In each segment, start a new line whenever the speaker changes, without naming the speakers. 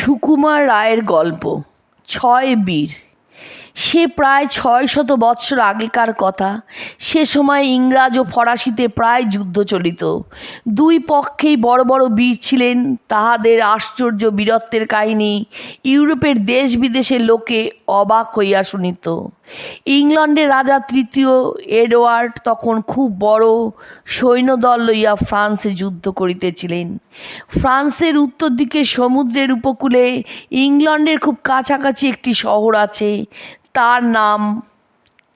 সুকুমার রায়ের গল্প, ছয় বীর। সে প্রায় ছয় শত বৎসর আগেকার কথা। সে সময় ইংরাজ ও ফরাসিতে প্রায় যুদ্ধ চলিত। দুই পক্ষেই বড় বড় বীর ছিলেন। তাহাদের আশ্চর্য বীরত্বের কাহিনী ইউরোপের দেশ বিদেশের লোকে অবাক হইয়া শুনিত। ইংল্যান্ডের রাজা তৃতীয় এডওয়ার্ড তখন খুব বড় সৈন্যদল লইয়া ফ্রান্সে যুদ্ধ করিতেছিলেন। ফ্রান্সের উত্তর দিকে সমুদ্রের উপকূলে ইংল্যান্ডের খুব কাছাকাছি একটি শহর আছে, তার নাম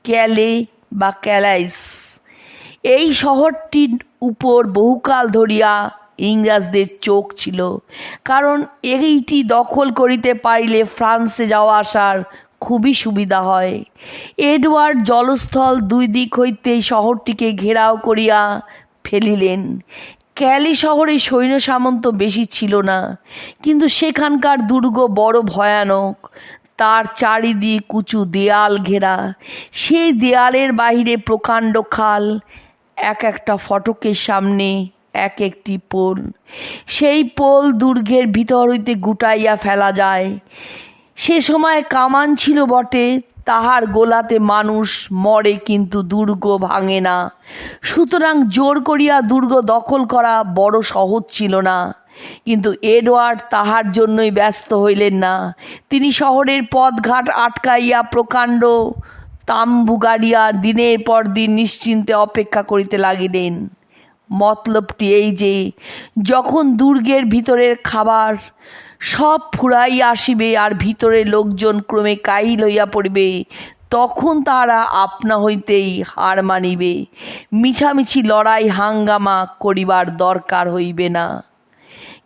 ক্যালে বা ক্যালাইস। এই শহরটির উপর বহুকাল ধরিয়া ইংরাজদের চোখ ছিল, কারণ এইটি দখল করিতে পারিলে ফ্রান্সে যাওয়া আসার খুবই সুবিধা হয়। এডওয়ার্ড জলস্থল দুই দিক হইতে শহরটিকে ঘেরাও করিয়া ফেলিলেন। ক্যালি শহরে সৈন্য সামন্ত বেশি ছিল না, কিন্তু সেখানকার দুর্গ বড় ভয়ানক। তার চারিদিক উঁচু দেয়াল ঘেরা। সেই দেয়ালের বাহিরে প্রকাণ্ড খাল, এক একটা ফটকের সামনে এক একটি পোল। সেই পোল দুর্গের ভিতর হইতে গুটাইয়া ফেলা যায়। সে সময় কামান ছিল বটে, তাহার গোলাতে মানুষ মরে কিন্তু দুর্গ ভাঙে না। সুতরাং জোর করিয়া দুর্গ দখল করা বড় সহজ ছিল না। কিন্তু এডওয়ার্ড তাহার জন্যই ব্যস্ত হইলেন না। তিনি শহরের পথঘাট আটকাইয়া প্রকাণ্ড তাম্বু গাড়িয়া দিনের পর দিন নিশ্চিন্তে অপেক্ষা করিতে লাগিলেন। মতলবটি এই যে, যখন দুর্গের ভিতরের খাবার সব ফুরাইয়া আসিবে আর ভিতরে লোকজন ক্রমে কাহিল হইয়া পড়িবে। তখন তারা আপনা হইতেই হার মানিবে। মিছামিছি লড়াই হাঙ্গামা করিবার দরকার হইবে না।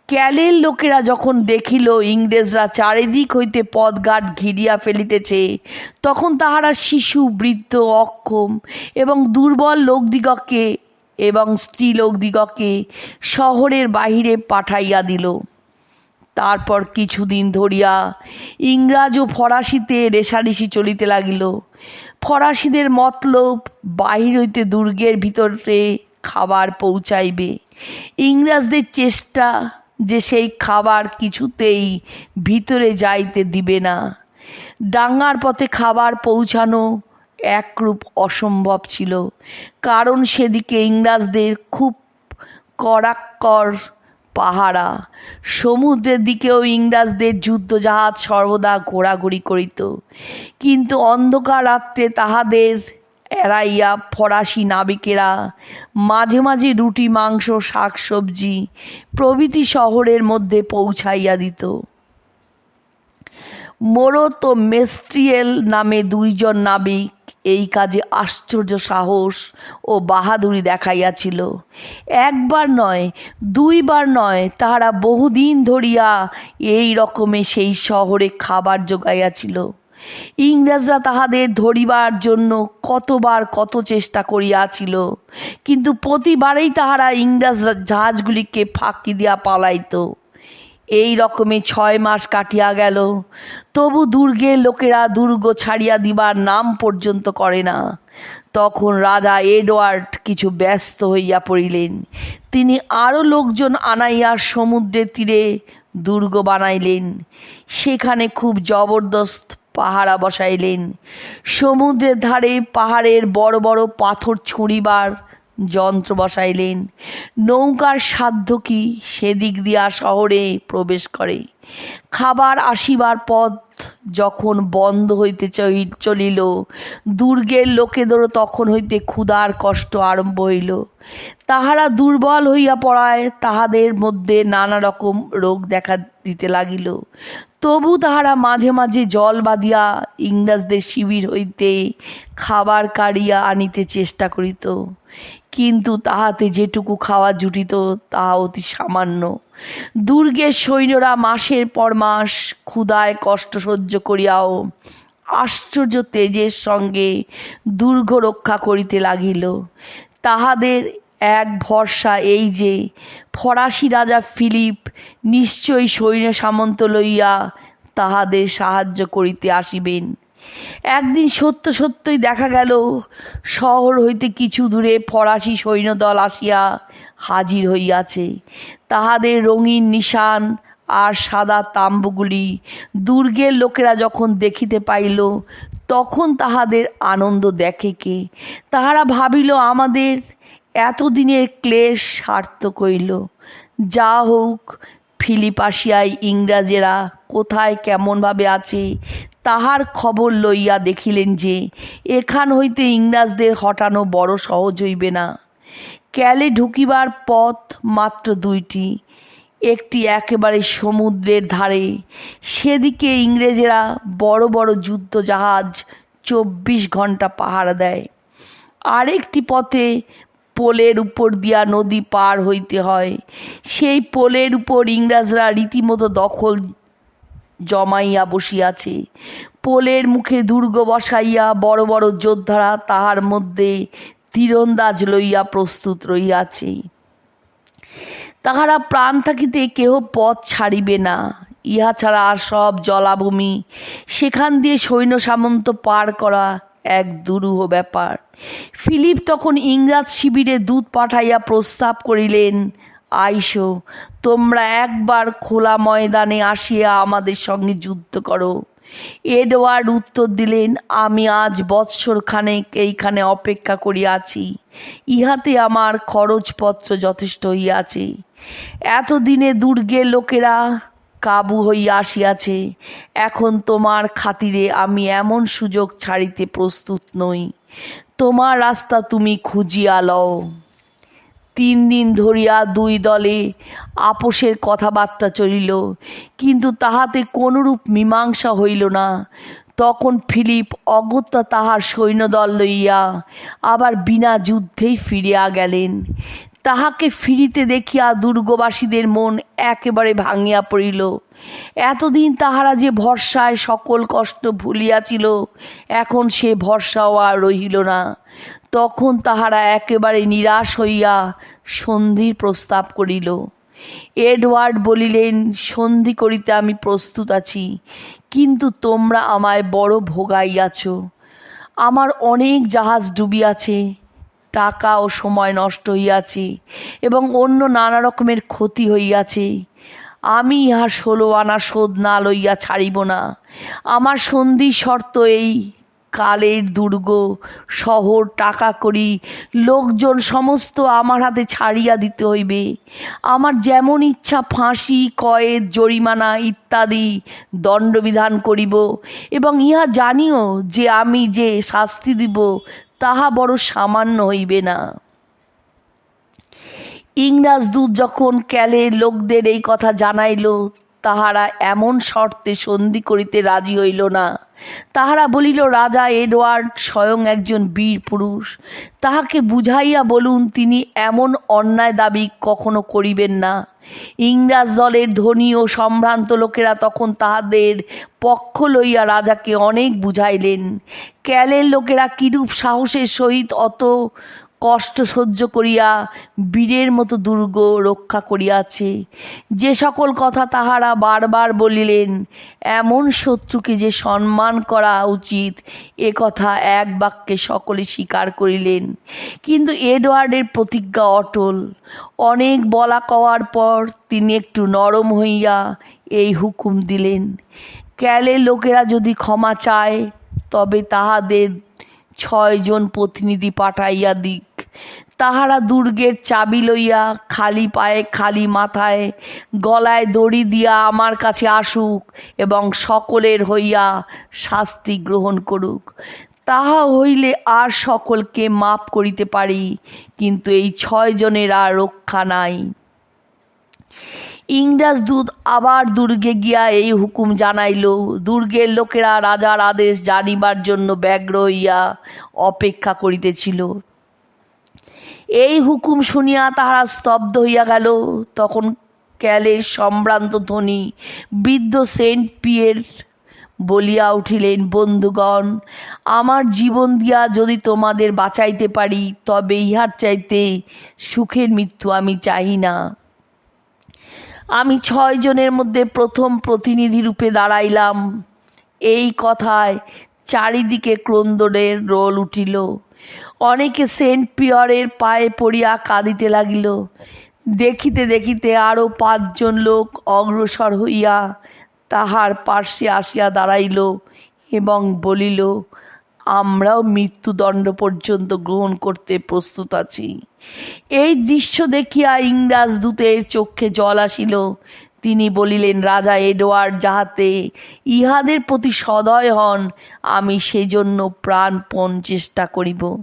ক্যালের লোকেরা যখন দেখিল ইংরেজরা চারিদিক হইতে পথঘাট ঘিরিয়া ফেলিতেছে, তখন তাহারা শিশু, বৃদ্ধ, অক্ষম এবং দুর্বল লোকদিগকে এবং স্ত্রীলোকদিগকে শহরের বাহিরে পাঠাইয়া দিল। তারপর কিছুদিন ধরিয়া ইংরাজ ও ফরাসিতে রেশারেশি চলিতে লাগিল। ফরাসিদের মতলব, বাহির হইতে দুর্গের ভিতরে খাবার পৌঁছাইবে। ইংরাজদের চেষ্টা যে সেই খাবার কিছুতেই ভিতরে যাইতে দিবে না। ডাঙ্গার পথে খাবার পৌঁছানো একরূপ অসম্ভব ছিল, কারণ সেদিকে ইংরাজদের খুব কড়াক্কর পাহারা। সমুদ্রের দিকেও ইংরাজদের যুদ্ধজাহাজ সর্বদা ঘোরাঘুরি করিত। কিন্তু অন্ধকার রাত্রে তাহাদের এড়াইয়া ফরাসি নাবিকেরা মাঝে মাঝে রুটি, মাংস শাক সবজি প্রভৃতি শহরের মধ্যে পৌঁছাইয়া দিত। মোরত মেস্ট্রিয়েল নামে দুইজন নাবিক এই কাজে আশ্চর্য সাহস ও বাহাদুরি দেখাইয়াছিল। একবার নয়, দুইবার নয়, তাহারা বহুদিন ধরিয়া এই রকমে সেই শহরে খাবার জোগাইয়াছিল। ইংরেজরা তাহাদের ধরিবার জন্য কতবার কত চেষ্টা করিয়াছিল, কিন্তু প্রতিবারেই তাহারা ইংরেজ জাহাজগুলিকে ফাঁকি দিয়া পালাইত। এই রকমে ছয় মাস কাটিয়া গেল। তবু দুর্গের লোকেরা দুর্গ ছাড়িয়া দিবার নাম পর্যন্ত করে না। তখন রাজা এডওয়ার্ড কিছু ব্যস্ত হইয়া পড়িলেন। তিনি আরও লোকজন আনাইয়া সমুদ্রের তীরে দুর্গ বানাইলেন। সেখানে খুব জবরদস্ত পাহারা বসাইলেন। সমুদ্রের ধারে পাহাড়ের বড় বড় পাথর ছুঁড়িবার যন্ত্র বসাইলেন। নৌকার সাধ্য কি? সেদিক দিয়া শহরে প্রবেশ করে। খাবার আসিবার পথ যখন বন্ধ হইতে চলিল, দুর্গের লোকেদেরও তখন হইতে ক্ষুধার কষ্ট আরম্ভ হইল। তাহারা দুর্বল হইয়া পড়ায়, তাহাদের মধ্যে নানা রকম রোগ দেখা দিতে লাগিল। তবু তাহারা মাঝে মাঝে জল বাঁধিয়া ইংরাজদের শিবির হইতে খাবার কাড়িয়া আনিতে চেষ্টা করিত। কিন্তু তাহাতে যেটুকু খাওয়া জুটিত তাহা অতি সামান্য। দুর্গের সৈন্যরা মাসের পর মাস ক্ষুধায় কষ্ট সহ্য করিয়াও আশ্চর্য তেজের সঙ্গে দুর্গ রক্ষা করিতে লাগিল। তাহাদের এক ভরসা এই যে, ফরাসি রাজা ফিলিপ নিশ্চয়ই সৈন্য সামন্ত লইয়া তাহাদের সাহায্য করিতে আসিবেন। একদিন সত্য সত্যই দেখা গেল, শহর হইতে কিছু দূরে ফরাসি সৈন্যদল আসিয়া হাজির হইয়াছে। তাহাদের রঙিন নিশান আর সাদা তাম্বুগুলি দুর্গের লোকেরা যখন দেখিতে পাইল, তখন তাহাদের আনন্দ দেখে কে? তাহারা ভাবিল, আমাদের এতদিনের ক্লেশ সার্থক হইল। যা হোক ফিলিপ আসিয়ায় ইংরাজেরা কোথায় কেমনভাবে আছে তাহার খবর লইয়া দেখিলেন যে, এখান হইতে ইংরাজদের হটানো বড় সহজ হইবে না। ক্যালে ঢুকিবার পথ মাত্র দুইটি। একটি একেবারে সমুদ্রের ধারে, সেদিকে ইংরেজেরা বড় বড় যুদ্ধ জাহাজ চব্বিশ ঘণ্টা পাহারা দেয়। আরেকটি পথে পোলের উপর দিয়া নদী পার হইতে হয়। সেই পোলের উপর ইংরাজরা রীতিমতো দখল জমাইয়া বসিয়াছে। পোলের মুখে দুর্গ বসাইয়া বড় বড় যোদ্ধারা তাহার মধ্যে তীরন্দাজ লইয়া প্রস্তুত রহিয়াছে তাহারা প্রাণ থাকিতে কেহ পথ ছাড়িবে না। ইহা ছাড়া আর সব জলাভূমি। সেখান দিয়ে সৈন্য সামন্ত পার করা এক দুরূহ ব্যাপার। ফিলিপ তখন ইংরাজ শিবিরে দূত পাঠাইয়া প্রস্তাব করিলেন, আইসো, তোমরা একবার খোলা ময়দানে আসিয়া আমাদের সঙ্গে যুদ্ধ করো। এডওয়ার্ড উত্তর দিলেন, আমি আজ বৎসর খানেক এইখানে অপেক্ষা করিয়াছি। ইহাতে আমার খরচপত্র যথেষ্ট হইয়াছে। এতদিনে দুর্গের লোকেরা কাবু হইয়া আসিয়াছে, এখন তোমার খাতিরে আমি এমন সুযোগ ছাড়িতে প্রস্তুত নই। তোমার রাস্তা তুমি খুঁজিয়া লও। তিন দিন ধরিয়া দুই দলে আপোষের কথাবার্তা চলিল, কিন্তু তাহাতে কোনরূপ মীমাংসা হইল না। তখন ফিলিপ অগত্যা তাহার সৈন্যদল লইয়া আবার বিনা যুদ্ধেই ফিরিয়া গেলেন। তাহাকে ফিরিতে দেখিয়া দুর্গবাসীদের মন একেবারে ভাঙিয়া পড়িল। এতদিন তাহারা যে ভরসায় সকল কষ্ট ভুলিয়াছিল, এখন সে ভরসাও আর রহিল না। তখন তাহারা একেবারে নিরাশ হইয়া সন্ধির প্রস্তাব করিল। এডওয়ার্ড বলিলেন, সন্ধি করিতে আমি প্রস্তুত আছি, কিন্তু তোমরা আমায় বড় ভোগাইয়াছ। আমার অনেক জাহাজ ডুবিয়াছে টাকা ও সময় নষ্ট হইয়াছে এবং অন্য নানা রকমের ক্ষতি হইয়াছে। আমি ইহা ষোলো আনা শোধ না লইয়া ছাড়িব না। আমার সন্ধি শর্ত এই কালের দুর্গ, শহর টাকা করি, লোকজন সমস্ত আমার হাতে ছাড়িয়া দিতে হইবে। আমার যেমন ইচ্ছা ফাঁসি, কয়েদ, জরিমানা ইত্যাদি দণ্ডবিধান করিব এবং ইহা জানিও যে আমি যে শাস্তি দিব, তাহা বড় সামান্য হইবে না। ইংরাজ দূত যখন ক্যালের লোকদের এই কথা জানাইল তাহারা এমন শর্তে সন্ধি করিতে রাজি হইল না। তাহারা বলিল, রাজা এডওয়ার্ড স্বয়ং একজন বীর পুরুষ। তাহাকে বুঝাইয়া বলুন, তিনি এমন অন্যায় দাবি কখনো করিবেন না। ইংরাজ দলের ধনী ও সম্ভ্রান্ত লোকেরা তখন তাহাদের পক্ষ লইয়া রাজাকে অনেক বুঝাইলেন। ক্যালের লোকেরা কিরূপ সাহসের সহিত অত কষ্ট সহ্য করিয়া বীরের মতো দুর্গ রক্ষা করিয়াছে। যে সকল কথা তাহারা বারবার বলিলেন, এমন শত্রুকে যে সম্মান করা উচিত, এ কথা এক বাক্যে সকলে স্বীকার করিলেন। কিন্তু এডওয়ার্ডের প্রতিজ্ঞা অটল। অনেক বলা কওয়ার পর তিনি একটু নরম হইয়া এই হুকুম দিলেন, ক্যালে লোকেরা যদি ক্ষমা চায়, তবে তাহাদের ছয়জন প্রতিনিধি পাঠাইয়া দিক। তাহারা দুর্গের চাবি লইয়া খালি পায়ে খালি মাথায় গলায় দড়ি দিয়া আমার কাছে আসুক এবং সকলের হইয়া শাস্তি গ্রহণ করুক। তাহা হইলে আর সকলকে মাপ করিতে পারি, কিন্তু এই ছয়জনের আর রক্ষা নাই। ইংরাজ দূত আবার দুর্গে গিয়া এই হুকুম জানাইল, দুর্গের লোকেরা রাজার আদেশ জানিবার জন্য ব্যগ্র হইয়া অপেক্ষা করিতেছিল। এই হুকুম শুনিয়া তাহারা স্তব্ধ হইয়া গেল। তখন ক্যালের সম্ভ্রান্ত ধ্বনি বৃদ্ধ সেন্ট পিয়ের বলিয়া উঠিলেন, বন্ধুগণ, আমার জীবন দিয়া যদি তোমাদের বাঁচাইতে পারি, তবে ইহার চাইতে সুখের মৃত্যু আমি চাই না। আমি ছয় জনের মধ্যে প্রথম প্রতিনিধি রূপে দাঁড়াইলাম। এই কথায় চারিদিকে ক্রন্দনের রোল উঠিল। অনেকে সেন্ট পিয়রের পায়ে পড়িয়া কাঁদিতে লাগিল। দেখিতে দেখিতে আরও পাঁচজন লোক অগ্রসর হইয়া তাহার পার্শ্বে আসিয়া দাঁড়াইল এবং বলিল, আমরাও মৃত্যুদণ্ড পর্যন্ত গ্রহণ করতে প্রস্তুত আছি। এই দৃশ্য দেখিয়া ইংরাজ দূতের চক্ষে জল আসিল। তিনি বলিলেন, রাজা এডওয়ার্ড, যাহাতে ইহাদের প্রতি সদয় হন, আমি সেজন্য প্রাণপণ চেষ্টা করিব।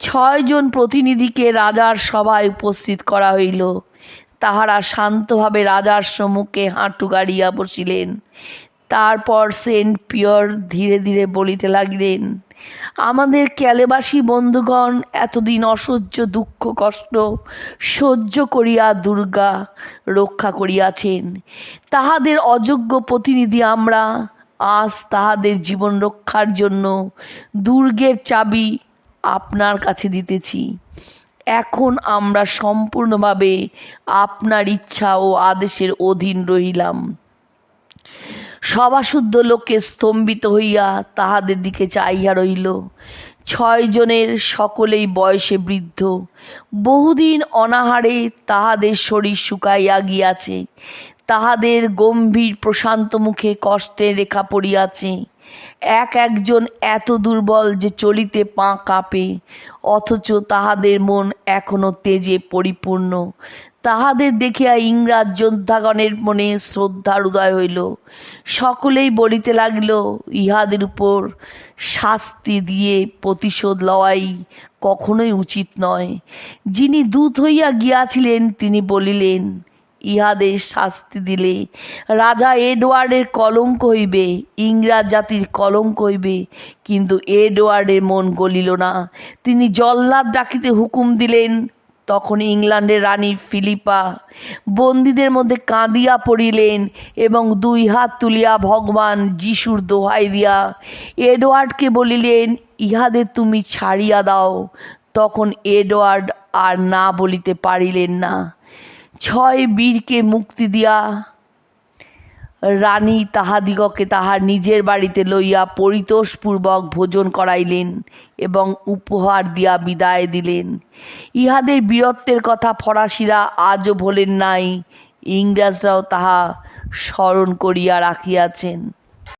ছয়জন প্রতিনিধিকে রাজার সভায় উপস্থিত করা হইল। তাহারা শান্তভাবে রাজার সম্মুখে হাঁটু গাড়িয়া বসিলেন। তারপর সেন্ট পিয়র ধীরে ধীরে বলিতে লাগিলেন আমাদের ক্যালেবাসী বন্ধুগণ, এতদিন অসহ্য দুঃখ, কষ্ট সহ্য করিয়া দুর্গা রক্ষা করিয়াছেন। তাহাদের অযোগ্য প্রতিনিধি আমরা। আজ তাহাদের জীবন রক্ষার জন্য দুর্গের চাবি আপনার কাছে দিতেছি। এখন আমরা সম্পূর্ণভাবে আপনার ইচ্ছা ও আদেশের অধীন রহিলাম। সভাশুদ্ধ লোকে স্তম্ভিত হইয়া তাহাদের দিকে চাইয়া রহিল ছয় জনের সকলেই বয়সে বৃদ্ধ। বহুদিন অনাহারে তাহাদের শরীর শুকাইয়া গিয়াছে। তাহাদের গম্ভীর প্রশান্ত মুখে কষ্টের রেখা পড়িয়াছে। এক একজন এত দুর্বল যে চলিতে পা কাঁপে, অথচ তাহাদের মন এখনও তেজে পরিপূর্ণ। তাহাদের দেখিয়া ইংরাজ যোদ্ধাগণের মনে শ্রদ্ধার উদয় হইল। সকলেই বলিতে লাগিল, ইহাদের উপর শাস্তি দিয়ে প্রতিশোধ লওয়াই কখনোই উচিত নয়। যিনি দূত হইয়া গিয়াছিলেন, তিনি বলিলেন ইহাদের শাস্তি দিলে। রাজা এডওয়ার্ডের কলঙ্ক হইবে, ইংরাজ জাতির কলঙ্ক হইবে, কিন্তু এডওয়ার্ডের মন গলিল না। তিনি জল্লাদ ডাকিতে হুকুম দিলেন, তখন ইংল্যান্ডের রানী ফিলিপা বন্দীদের মধ্যে কাঁদিয়া পড়িলেন এবং দুই হাত তুলিয়া ভগবান যিশুর দোহাই দিয়া এডওয়ার্ডকে বলিলেন, ইহাদের তুমি ছাড়িয়া দাও। তখন এডওয়ার্ড আর না বলিতে পারিলেন না। ছয় বীরকে মুক্তি দিয়া রানী তাহাদিগকে তাহার নিজের বাড়িতে লইয়া পরিতোষপূর্বক ভোজন করাইলেন এবং উপহার দিয়া বিদায় দিলেন। ইহাদের বীরত্বের কথা ফরাসিরা আজও ভোলেন নাই। ইংরেজরাও তাহা স্মরণ করিয়া রাখিয়াছেন।